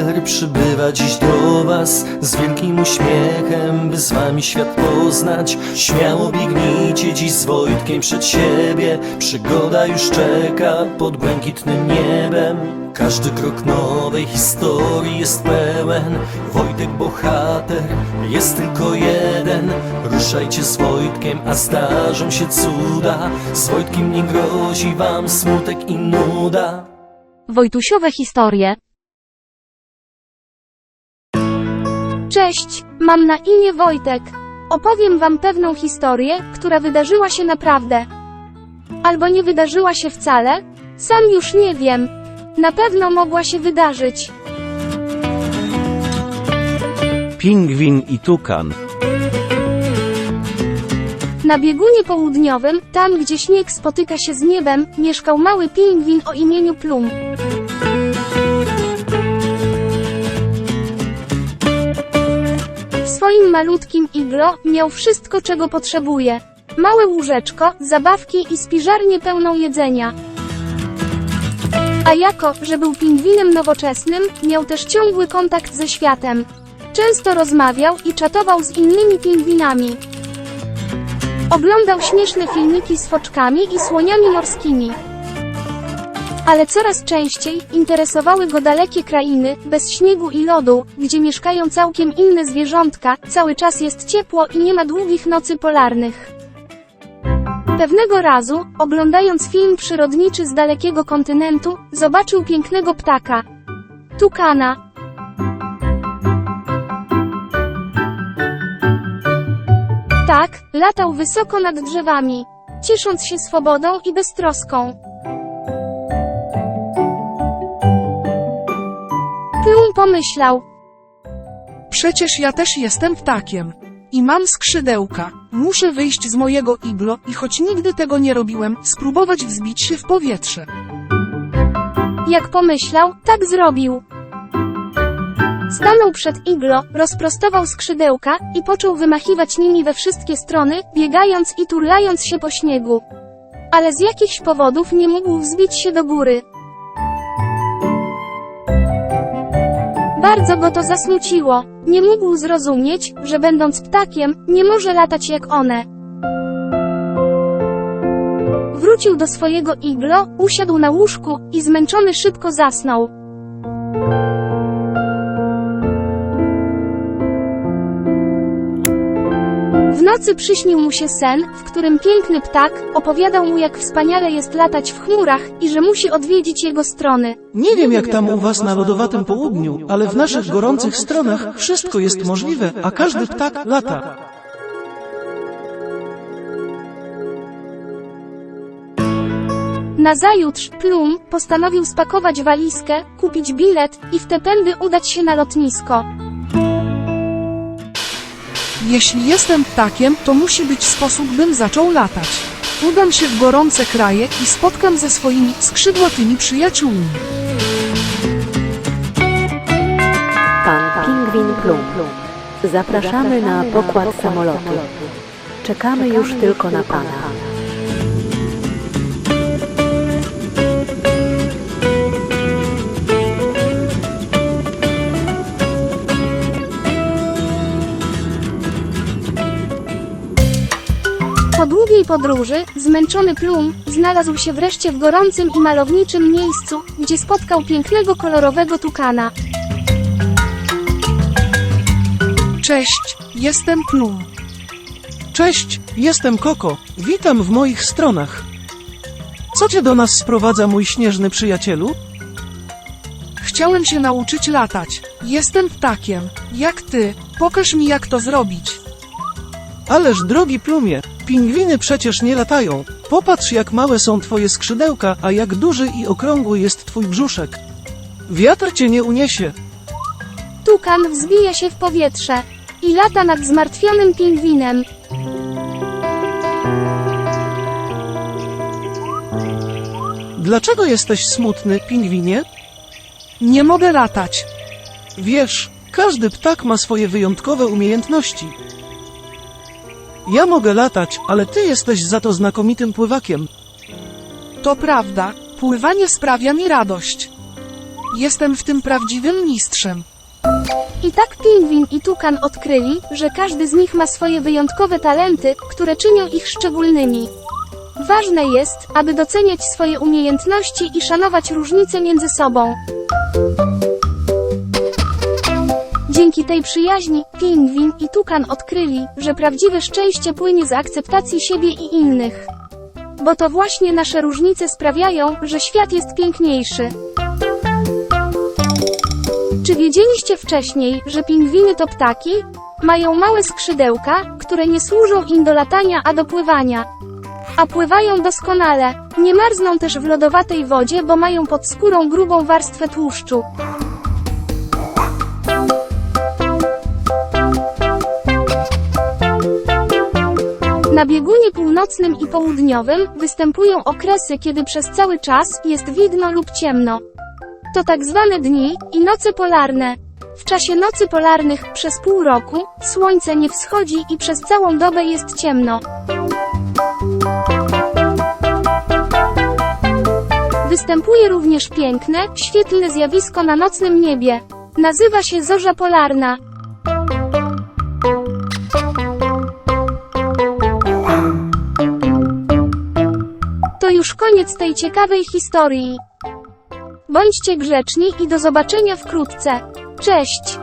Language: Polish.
bohater przybywa dziś do was z wielkim uśmiechem, by z wami świat poznać. Śmiało biegnijcie dziś z Wojtkiem przed siebie, przygoda już czeka pod błękitnym niebem. Każdy krok nowej historii jest pełen, Wojtek bohater jest tylko jeden. Ruszajcie z Wojtkiem, a zdarzą się cuda, z Wojtkiem nie grozi wam smutek i nuda. Wojtusiowe historie. Cześć, mam na imię Wojtek. Opowiem wam pewną historię, która wydarzyła się naprawdę. Albo nie wydarzyła się wcale? Sam już nie wiem. Na pewno mogła się wydarzyć. Pingwin i tukan. Na biegunie południowym, tam gdzie śnieg spotyka się z niebem, mieszkał mały pingwin o imieniu Plum. Swoim malutkim iglo miał wszystko, czego potrzebuje. Małe łóżeczko, zabawki i spiżarnię pełną jedzenia. A jako, że był pingwinem nowoczesnym, miał też ciągły kontakt ze światem. Często rozmawiał i czatował z innymi pingwinami. Oglądał śmieszne filmiki z foczkami i słoniami morskimi. Ale coraz częściej interesowały go dalekie krainy, bez śniegu i lodu, gdzie mieszkają całkiem inne zwierzątka, cały czas jest ciepło i nie ma długich nocy polarnych. Pewnego razu, oglądając film przyrodniczy z dalekiego kontynentu, zobaczył pięknego ptaka. Tukana. Tak, latał wysoko nad drzewami, ciesząc się swobodą i beztroską. Pomyślał, Przecież ja też jestem ptakiem. I mam skrzydełka. Muszę wyjść z mojego iglo i choć nigdy tego nie robiłem, spróbować wzbić się w powietrze. jak pomyślał, tak zrobił. Stanął przed iglo, rozprostował skrzydełka i począł wymachiwać nimi we wszystkie strony, biegając i turlając się po śniegu. Ale z jakichś powodów nie mógł wzbić się do góry. Bardzo go to zasmuciło. Nie mógł zrozumieć, że będąc ptakiem, nie może latać jak one. Wrócił do swojego iglo, usiadł na łóżku i zmęczony szybko zasnął. Nocy przyśnił mu się sen, w którym piękny ptak opowiadał mu jak wspaniale jest latać w chmurach i że musi odwiedzić jego strony. Nie wiem jak tam u was na lodowatym południu, ale w naszych gorących stronach wszystko jest możliwe, a każdy ptak lata. Nazajutrz Plum postanowił spakować walizkę, kupić bilet i w te pędy udać się na lotnisko. Jeśli jestem ptakiem, to musi być sposób, bym zaczął latać. Udam się w gorące kraje i spotkam ze swoimi skrzydłatymi przyjaciółmi. Pan Pingwin Plum. Zapraszamy na pokład samolotu. Czekamy już tylko na pana. Po długiej podróży, zmęczony Plum znalazł się wreszcie w gorącym i malowniczym miejscu, gdzie spotkał pięknego kolorowego tukana. Cześć, jestem Plum. Cześć, jestem Koko, witam w moich stronach. Co cię do nas sprowadza, mój śnieżny przyjacielu? Chciałem się nauczyć latać. Jestem ptakiem. Jak ty. Pokaż mi jak to zrobić. Ależ drogi plumie, pingwiny przecież nie latają. Popatrz jak małe są twoje skrzydełka, a jak duży i okrągły jest twój brzuszek. Wiatr cię nie uniesie. Tukan wzbija się w powietrze i lata nad zmartwionym pingwinem. Dlaczego jesteś smutny, pingwinie? Nie mogę latać. Wiesz, każdy ptak ma swoje wyjątkowe umiejętności. Ja mogę latać, ale ty jesteś za to znakomitym pływakiem. To prawda. Pływanie sprawia mi radość. Jestem w tym prawdziwym mistrzem. I tak pingwin i tukan odkryli, że każdy z nich ma swoje wyjątkowe talenty, które czynią ich szczególnymi. Ważne jest, aby doceniać swoje umiejętności i szanować różnice między sobą. Dzięki tej przyjaźni, pingwin i tukan odkryli, że prawdziwe szczęście płynie z akceptacji siebie i innych. Bo to właśnie nasze różnice sprawiają, że świat jest piękniejszy. Czy wiedzieliście wcześniej, że pingwiny to ptaki? Mają małe skrzydełka, które nie służą im do latania, a do pływania. A pływają doskonale. Nie marzną też w lodowatej wodzie, bo mają pod skórą grubą warstwę tłuszczu. Na biegunie północnym i południowym występują okresy, kiedy przez cały czas jest widno lub ciemno. To tak zwane dni i noce polarne. W czasie nocy polarnych przez pół roku słońce nie wschodzi i przez całą dobę jest ciemno. Występuje również piękne, świetlne zjawisko na nocnym niebie. Nazywa się zorza polarna. Koniec tej ciekawej historii. Bądźcie grzeczni i do zobaczenia wkrótce. Cześć!